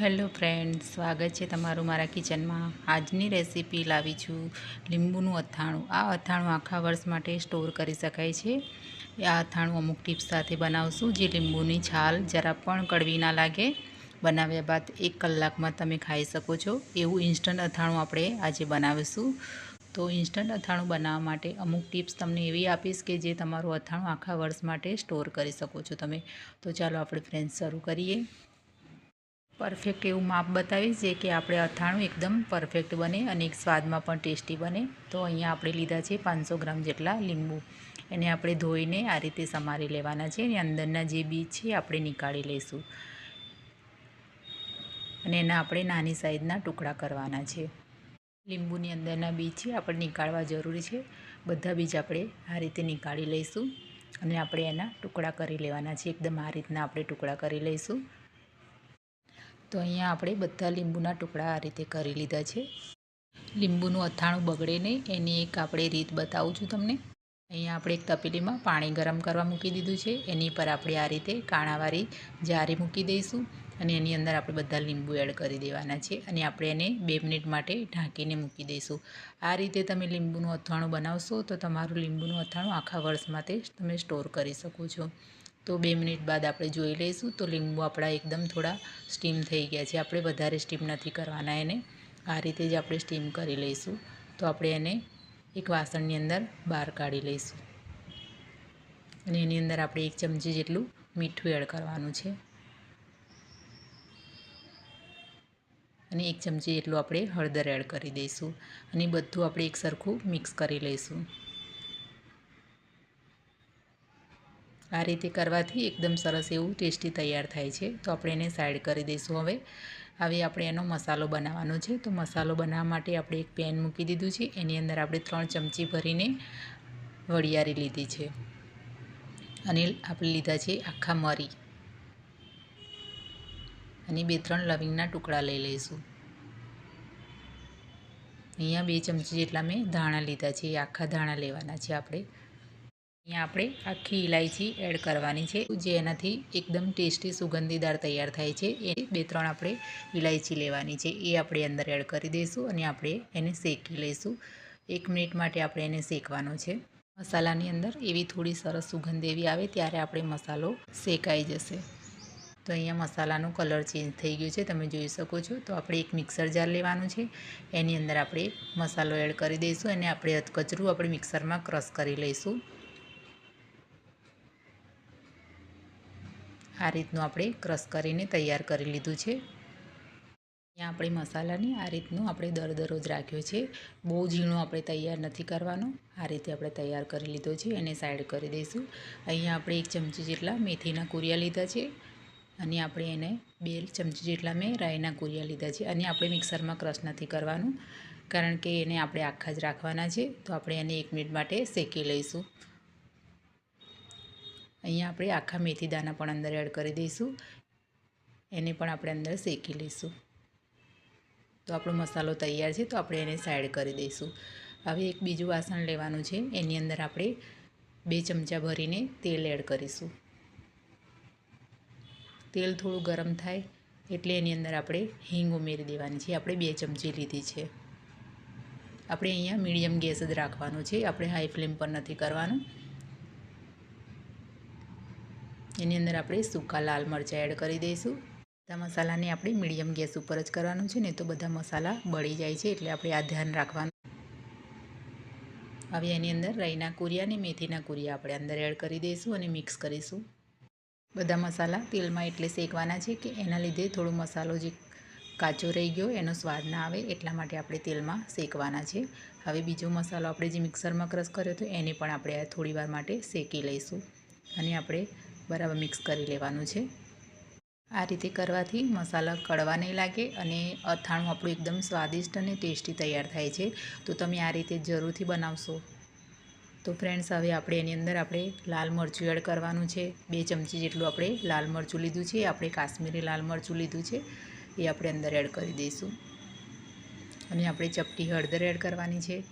Hello friend સ્વાગત છે તમારું મારા કિચનમાં. આજની રેસીપી લાવી છું લીંબુનું અથાણું. આ અથાણું આખા વર્ષ માટે સ્ટોર કરી શકાય છે. આ અથાણું અમુક ટિપ્સ સાથે બનાવશું. જે લીંબુની છાલ જરા પણ કડવી ના લાગે, બનાવ્યા બાદ એક કલાકમાં તમે ખાઈ શકો છો. એવું ઇન્સ્ટન્ટ અથાણું આપણે આજે બનાવીશું. તો ઇન્સ્ટન્ટ અથાણું બનાવવા માટે અમુક ટિપ્સ તમને એવી આપીશ કે જે તમારું અથાણું આખા વર્ષ માટે સ્ટોર કરી શકો છો તમે. તો ચાલો આપણે ફ્રેન્ડ્સ, શરૂ કરીએ. પરફેક્ટ એવું માપ બતાવીશ જે કે આપણે અથાણું એકદમ પરફેક્ટ બને અને સ્વાદમાં પણ ટેસ્ટી બને. તો અહીંયા આપણે લીધા છે પાંચસો ગ્રામ જેટલા લીંબુ. એને આપણે ધોઈને આ રીતે સમારી લેવાના છે અને અંદરના જે બીજ છે આપણે નીકાળી લઈશું. અને એના આપણે નાની સાઈઝના ટુકડા કરવાના છે. લીંબુની અંદરના બીજ છે આપણે નીકાળવા જરૂરી છે. બધા બીજ આપણે આ રીતે નીકાળી લઈશું અને આપણે એના ટુકડા કરી લેવાના છે. એકદમ આ રીતના આપણે ટુકડા કરી લઈશું. તો અહીંયા આપણે બધા લીંબુના ટુકડા આ રીતે કરી લીધા છે. લીંબુનું અથાણું બગડે નહીં, એની એક આપણે રીત બતાવું છું તમને. અહીંયા આપણે એક તપેલીમાં પાણી ગરમ કરવા મૂકી દીધું છે. એની પર આપણે આ રીતે કાણાવાળી જારી મૂકી દઈશું અને એની અંદર આપણે બધા લીંબુ એડ કરી દેવાના છે અને આપણે એને બે મિનિટ માટે ઢાંકીને મૂકી દઈશું. આ રીતે તમે લીંબુનું અથાણું બનાવશો તો તમારું લીંબુનું અથાણું આખા વર્ષ માટે તમે સ્ટોર કરી શકો છો. તો બે મિનિટ બાદ આપણે જોઈ લઈશું. તો લીંબુ આપણા એકદમ થોડા સ્ટીમ થઈ ગયા છે. આપણે વધારે સ્ટીમ નથી કરવાના એને. આ રીતે જ આપણે સ્ટીમ કરી લઈશું. તો આપણે એને એક વાસણની અંદર બહાર કાઢી લઈશું. અને એની અંદર આપણે એક ચમચી જેટલું મીઠું એડ કરવાનું છે. અને એક ચમચી જેટલું આપણે હળદર એડ કરી દઈશું. અને બધું આપણે એક સરખું મિક્સ કરી લઈશું. આ રીતે કરવાથી એકદમ સરસ એવું ટેસ્ટી તૈયાર થાય છે. તો આપણે એને સાઈડ કરી દઈશું હવે. હવે આપણે એનો મસાલો બનાવવાનો છે. તો મસાલો બનાવવા માટે આપણે એક પેન મૂકી દીધું છે. એની અંદર આપણે ત્રણ ચમચી ભરીને વડિયારી લીધી છે. અને આપણે લીધા છે આખા મરી. અને બે ત્રણ લવિંગના ટુકડા લઈ લઈશું. અહીંયા બે ચમચી જેટલા મેં ધાણા લીધા છે. આખા ધાણા લેવાના છે આપણે. અહીંયા આપણે આખી ઇલાયચી એડ કરવાની છે જે એનાથી એકદમ ટેસ્ટી સુગંધીદાર તૈયાર થાય છે. એ બે ત્રણ આપણે ઇલાયચી લેવાની છે, એ આપણે અંદર એડ કરી દઈશું અને આપણે એને શેકી લઈશું. એક મિનિટ માટે આપણે એને શેકવાનો છે. મસાલાની અંદર એવી થોડી સરસ સુગંધ એવી આવે ત્યારે આપણે મસાલો શેકાઈ જશે. તો અહીંયા મસાલાનો કલર ચેન્જ થઈ ગયો છે, તમે જોઈ શકો છો. તો આપણે એક મિક્સર જાર લેવાનું છે, એની અંદર આપણે મસાલો એડ કરી દઈશું અને આપણે કચરું આપણે મિક્સરમાં ક્રશ કરી લઈશું. આ રીતનું આપણે ક્રશ કરીને તૈયાર કરી લીધું છે. અહીંયા આપણે મસાલાની આ રીતનું આપણે દર દરરોજ રાખ્યો છે. બહુ ઝીણો આપણે તૈયાર નથી કરવાનો. આ રીતે આપણે તૈયાર કરી લીધો છે એને સાઈડ કરી દઈશું. અહીંયા આપણે એક ચમચી જેટલા મેથીના કુરિયા લીધા છે અને આપણે એને બે ચમચી જેટલા મેં રાઈના કુરિયા લીધા છે. અને આપણે મિક્સરમાં ક્રશ નથી કરવાનું, કારણ કે એને આપણે આખા જ રાખવાના છે. તો આપણે એને એક મિનિટ માટે શેકી લઈશું. અહીંયા આપણે આખા મેથી દાણા પણ અંદર એડ કરી દઈશું. એને પણ આપણે અંદર શેકી લઈશું. તો આપણો મસાલો તૈયાર છે, તો આપણે એને સાઈડ કરી દઈશું. હવે એક બીજું વાસણ લેવાનું છે, એની અંદર આપણે બે ચમચા ભરીને તેલ એડ કરીશું. તેલ થોડું ગરમ થાય એટલે એની અંદર આપણે હિંગ ઉમેરી દેવાની છે આપણે બે ચમચી લીધી છે. આપણે અહીંયા મીડિયમ ગેસ જ રાખવાનો છે, આપણે હાઈ ફ્લેમ પર નથી કરવાનું. એની અંદર આપણે સૂકા લાલ મરચાં એડ કરી દઈશું. બધા મસાલાને આપણે મીડિયમ ગેસ ઉપર જ કરવાનું છે ને તો બધા મસાલા બળી જાય છે, એટલે આપણે આ ધ્યાન રાખવાનું. હવે એની અંદર રાઈના કુરિયા અને મેથીના કુરિયા આપણે અંદર એડ કરી દઈશું અને મિક્સ કરીશું. બધા મસાલા તેલમાં એટલે શેકવાના છે કે એના લીધે થોડો મસાલો જે કાચો રહી ગયો એનો સ્વાદ ના આવે એટલા માટે આપણે તેલમાં શેકવાના છે. હવે બીજો મસાલો આપણે જે મિક્સરમાં ક્રશ કર્યો હતો એને પણ આપણે થોડી વાર માટે શેકી લઈશું. અને આપણે બરાબર મિક્સ કરી લેવાનું છે. આ રીતે કરવાથી મસાલા કડવા નહીં લાગે અને અથાણું આપણું એકદમ સ્વાદિષ્ટ અને ટેસ્ટી તૈયાર થાય છે. તો તમે આ રીતે જરૂરથી બનાવશો. તો ફ્રેન્ડ્સ, હવે આપણે એની અંદર આપણે લાલ મરચું એડ કરવાનું છે. બે ચમચી જેટલું આપણે લાલ મરચું લીધું છે. આપણે કાશ્મીરી લાલ મરચું લીધું છે. એ આપણે અંદર એડ કરી દઈશું. અને આપણે ચપટી હળદર એડ કરવાની છે.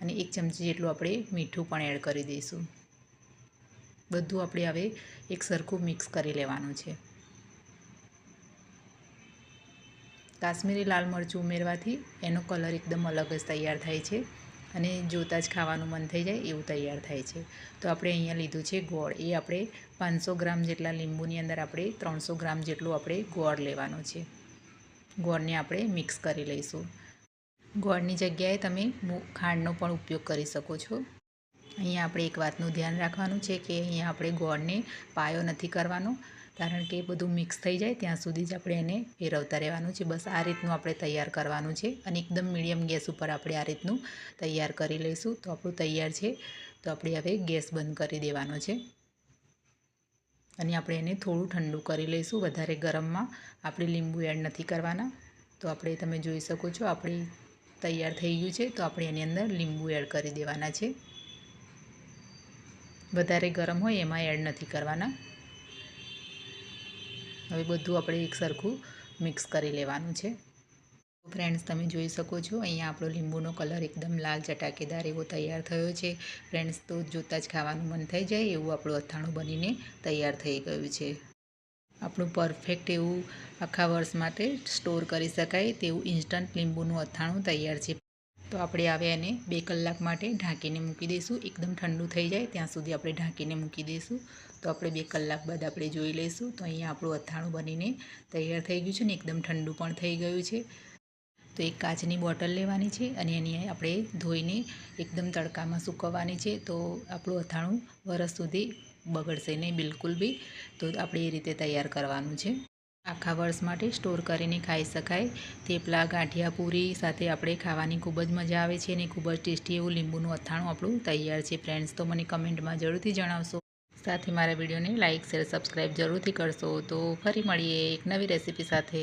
અને એક ચમચી જેટલું આપણે મીઠું પણ એડ કરી દઈશું. બધું આપણે હવે એક સરખું મિક્સ કરી લેવાનું છે. કાશ્મીરી લાલ મરચું ઉમેરવાથી એનો કલર એકદમ અલગ જ તૈયાર થાય છે અને જોતાં જ ખાવાનું મન થઈ જાય એવું તૈયાર થાય છે. તો આપણે અહીંયા લીધું છે ગોળ. એ આપણે પાંચસો ગ્રામ જેટલા લીંબુની અંદર આપણે ત્રણસો ગ્રામ જેટલું આપણે ગોળ લેવાનો છે. ગોળને આપણે મિક્સ કરી લઈશું. ગોળની જગ્યાએ તમે ખાંડનો પણ ઉપયોગ કરી શકો છો. અહીંયા આપણે એક વાતનું ધ્યાન રાખવાનું છે કે અહીંયા આપણે ગોળને પાયો નથી કરવાનો, કારણ કે બધું મિક્સ થઈ જાય, ત્યાં સુધી જ આપણે એને ફેરવતા રહેવાનું છે. બસ આ રીતનું આપણે તૈયાર કરવાનું છે અને એકદમ મીડિયમ ગેસ ઉપર આપણે આ રીતનું તૈયાર કરી લઈશું. તો આપણું તૈયાર છે, તો આપણે હવે ગેસ બંધ કરી દેવાનો છે. અને આપણે એને થોડું ઠંડુ કરી લઈશું, વધારે ગરમમાં. આપણે લીંબુ એડ નથી કરવાના. તો આપણે તમે જોઈ શકો છો, આપણી તૈયાર થઈ ગયું છે, તો આપણે એની અંદર લીંબુ એડ કરી દેવાના છે. વધારે ગરમ હોય એમાં એડ નથી કરવાના. હવે બધું આપણે એક સરખું મિક્સ કરી લેવાનું છે. ફ્રેન્ડ્સ તમે જોઈ શકો છો, અહીંયા આપણો લીંબુનો કલર એકદમ લાલ ચટાકેદાર એવો તૈયાર થયો છે. ફ્રેન્ડ્સ તો જોતાં જ ખાવાનું મન થઈ જાય એવું આપણું અથાણું બનીને તૈયાર થઈ ગયું છે. આપણું પરફેક્ટ એવું આખા વર્ષ માટે સ્ટોર કરી શકાય તેવું ઇન્સ્ટન્ટ લીંબુનું અથાણું તૈયાર છે. તો આપણે હવે એને બે કલાક માટે ઢાંકીને મૂકી દઈશું. એકદમ ઠંડુ થઈ જાય ત્યાં સુધી આપણે ઢાંકીને મૂકી દઈશું. તો આપણે બે કલાક બાદ આપણે જોઈ લઈશું. તો અહીંયા આપણું અથાણું બનીને તૈયાર થઈ ગયું છે ને એકદમ ઠંડુ પણ થઈ ગયું છે. તો એક કાચની બોટલ લેવાની છે અને એની આપણે ધોઈને એકદમ તડકામાં સૂકવવાની છે. તો આપણું અથાણું વરસ સુધી બગડશે નહીં, બિલકુલ બી. તો આપણે એ રીતે તૈયાર કરવાનું છે. આખા વર્ષ માટે સ્ટોર કરીને ખાઈ શકાય. થેપલા, ગાંઠિયા, પૂરી સાથે આપણે ખાવાની ખૂબ જ મજા આવે છે અને ખૂબ જ ટેસ્ટી એવું લીંબુનું અથાણું આપણું તૈયાર છે. ફ્રેન્ડ્સ, તો મને કમેન્ટમાં જરૂરથી જણાવશો. સાથે મારા વિડીયોને લાઇક શેર, સબસ્ક્રાઈબ જરૂરથી કરશો. તો ફરી મળીએ એક નવી રેસીપી સાથે.